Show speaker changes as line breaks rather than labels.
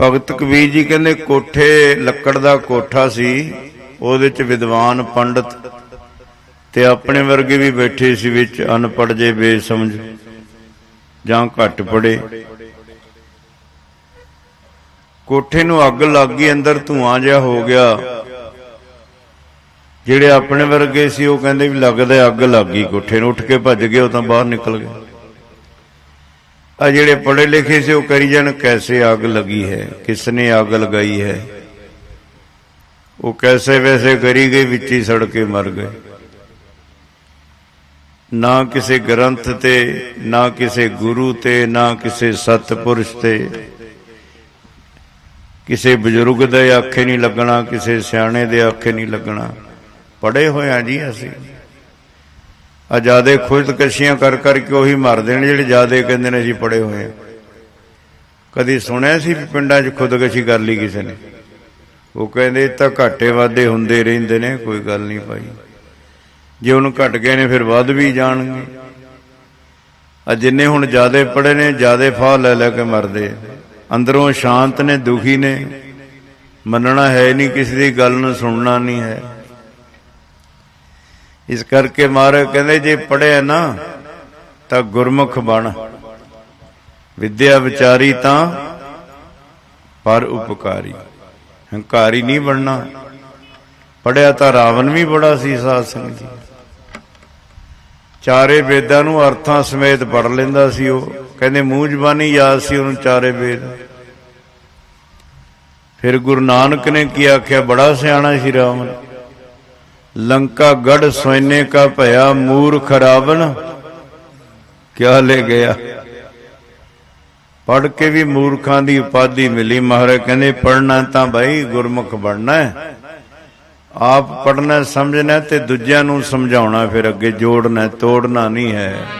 ਭਗਤ ਕਬੀਰ ਜੀ ਕਹਿੰਦੇ ਕੋਠੇ, ਲੱਕੜ ਦਾ ਕੋਠਾ ਸੀ, ਉਹਦੇ ਚ ਵਿਦਵਾਨ ਪੰਡਤ ਤੇ ਆਪਣੇ ਵਰਗੇ ਵੀ ਬੈਠੇ ਸੀ ਵਿੱਚ ਅਨਪੜ ਜੇ ਬੇਸਮਝ, ਜਾਂ ਘੱਟ ਪੜੇ ਕੋਠੇ ਨੂੰ ਅੱਗ ਲੱਗ ਗਈ, ਅੰਦਰ ਧੂਆਂ ਜਿਹਾ ਹੋ ਗਿਆ। ਜਿਹੜੇ ਆਪਣੇ ਵਰਗੇ ਸੀ, ਉਹ ਕਹਿੰਦੇ ਵੀ ਲੱਗਦਾ ਅੱਗ ਲੱਗ ਗਈ, ਕੋਠੇ ਨੂੰ ਉੱਠ ਕੇ ਭੱਜ ਗਏ, ਉਹ ਤਾਂ ਬਾਹਰ ਨਿਕਲ ਗਏ। ਆ ਜਿਹੜੇ ਪੜ੍ਹੇ ਲਿਖੇ ਸੀ, ਉਹ ਕਰੀ ਜਾਣ, ਕੈਸੇ ਅੱਗ ਲੱਗੀ ਹੈ? ਕਿਸਨੇ ਅੱਗ ਲਗਾਈ ਹੈ? ਉਹ ਕੈਸੇ ਵੈਸੇ ਕਰੀ ਗਏ, ਵਿੱਚ ਹੀ ਸੜ ਕੇ ਮਰ ਗਏ। ਨਾ ਕਿਸੇ ਗ੍ਰੰਥ ਤੇ, ਨਾ ਕਿਸੇ ਗੁਰੂ ਤੇ, ਨਾ ਕਿਸੇ ਸਤਪੁਰਸ਼ ਤੇ। ਕਿਸੇ ਬਜ਼ੁਰਗ ਦੇ ਆਖੇ ਨਹੀਂ ਲੱਗਣਾ, ਕਿਸੇ ਸਿਆਣੇ ਦੇ ਆਖੇ ਨਹੀਂ ਲੱਗਣਾ। ਪੜੇ ਹੋਏ ਆ ਜੀ ਅਸੀਂ। ਆ ਜਿਆਦੇ ਖੁਦਕਸ਼ੀਆਂ ਕਰ ਕਰਕੇ ਉਹੀ ਮਰਦੇ ਨੇ ਜਿਹੜੇ ਜਿਆਦੇ ਕਹਿੰਦੇ ਨੇ ਅਸੀਂ ਪੜੇ ਹੋਏ ਆ ਕਦੀ ਸੁਣਿਆ ਸੀ ਵੀ ਪਿੰਡਾਂ 'ਚ ਖੁਦਕਸ਼ੀ ਕਰ ਲਈ ਕਿਸੇ ਨੇ? ਉਹ ਕਹਿੰਦੇ ਤਾਂ ਘਾਟੇ ਵਾਦੇ ਹੁੰਦੇ ਰਹਿੰਦੇ ਨੇ, ਕੋਈ ਗੱਲ ਨਹੀਂ ਭਾਈ। ਜੇ ਉਹਨੂੰ ਘਟ ਗਏ ਨੇ, ਫਿਰ ਵੱਧ ਵੀ ਜਾਣਗੇ। ਆ ਜਿੰਨੇ ਹੁਣ ਜਿਆਦੇ ਪੜੇ ਨੇ, ਜਿਆਦੇ ਫਾਹ ਲੈ ਲੈ ਕੇ ਮਰਦੇ ਅੰਦਰੋਂ ਸ਼ਾਂਤ ਨੇ, ਦੁਖੀ ਨੇ। ਮੰਨਣਾ ਹੈ ਨਹੀਂ, ਕਿਸੇ ਦੀ ਗੱਲ ਨੂੰ ਸੁਣਨਾ ਨਹੀਂ ਹੈ। ਇਸ ਕਰਕੇ ਮਹਾਰਾਜ ਕਹਿੰਦੇ ਜੇ ਪੜਿਆ ਨਾ, ਤਾਂ ਗੁਰਮੁਖ ਬਣ। ਵਿਦਿਆ ਵਿਚਾਰੀ ਤਾਂ ਪਰ ਉਪਕਾਰੀ। ਹੰਕਾਰੀ ਨਹੀਂ ਬਣਨਾ। ਪੜਿਆ ਤਾਂ ਰਾਵਣ ਵੀ ਬੜਾ ਸੀ ਸਾਧ ਸੰਗਤ ਜੀ। ਚਾਰੇ ਵੇਦਾਂ ਨੂੰ ਅਰਥਾਂ ਸਮੇਤ ਪੜ ਲੈਂਦਾ ਸੀ ਉਹ। ਕਹਿੰਦੇ ਮੂੰਹ ਜ਼ਬਾਨੀ ਯਾਦ ਸੀ ਉਹਨੂੰ ਚਾਰੇ ਵੇਦ। ਫਿਰ ਗੁਰੂ ਨਾਨਕ ਨੇ ਕੀ ਆਖਿਆ? ਬੜਾ ਸਿਆਣਾ ਸੀ ਰਾਵਣ। ਲੰਕਾ ਗੜ ਸੋਇਨੇ ਕਾ ਭਇਆ ਮੂਰਖ ਰਾਵਣ, ਕਿਆ ਲੈ ਗਿਆ? ਪੜ ਕੇ ਵੀ ਮੂਰਖਾਂ ਦੀ ਉਪਾਧੀ ਮਿਲੀ। ਮਹਾਰਾਜ ਕਹਿੰਦੇ ਪੜਨਾ ਤਾਂ ਭਾਈ ਗੁਰਮੁਖ ਬਣਨਾ ਹੈ। ਆਪ ਪੜਨਾ ਸਮਝਣਾ ਤੇ ਦੂਜਿਆਂ ਨੂੰ ਸਮਝਾਉਣਾ ਫਿਰ ਅੱਗੇ, ਜੋੜਨਾ, ਤੋੜਨਾ ਨਹੀਂ ਹੈ।